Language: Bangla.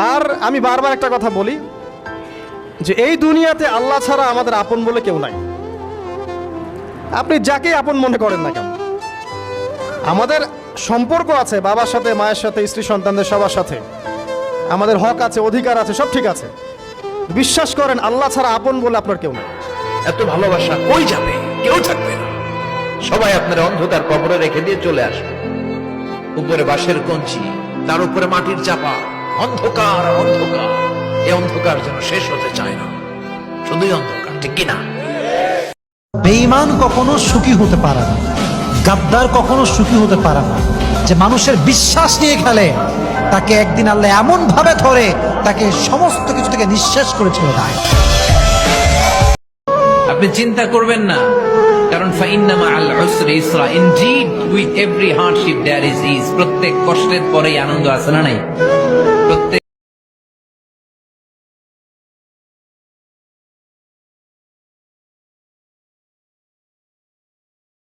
আর আমি বারবার একটা কথা বলি যে এই দুনিয়াতে আল্লাহ ছাড়া আমাদের আপন বলে কেউ নাই। আপনি যাকে আপন মনে করেন না কেন। আমাদের সম্পর্ক আছে বাবার সাথে, মায়ের সাথে, স্ত্রী সন্তানদের সবার সাথে। আমাদের হক আছে, অধিকার আছে, সব ঠিক আছে। বিশ্বাস করেন, আল্লাহ ছাড়া আপন বলে আপনার কেউ নেই। এত ভালোবাসা কই যাবে? কেউ থাকবে না। সবাই আপনার অন্ধকার কবরে রেখে দিয়ে চলে আসবে। উপরে বাঁশের কঞ্চি, তার উপরে মাটির চাপা। অন্ধকার অন্ধকার। এই অন্ধকার যেন শেষ হতে চায় না। শুধুই অন্ধকার ঠিক কিনা? বেঈমান কখনো সুখী হতে পারে না। গাদ্দার কখনো সুখী হতে পারে না। যে মানুষের বিশ্বাস নিয়ে খেলে তাকে একদিন আল্লাহ এমন ভাবে ধরে তাকে সমস্ত কিছু থেকে নিঃশেষ করে ছেড়ে দেয়। আপনি চিন্তা করবেন না কারণ ফাইন্নামা আল উসরি ইসরা। Indeed with every hardship there is is প্রত্যেক কষ্টের পরেই আনন্দ আছে না নাই?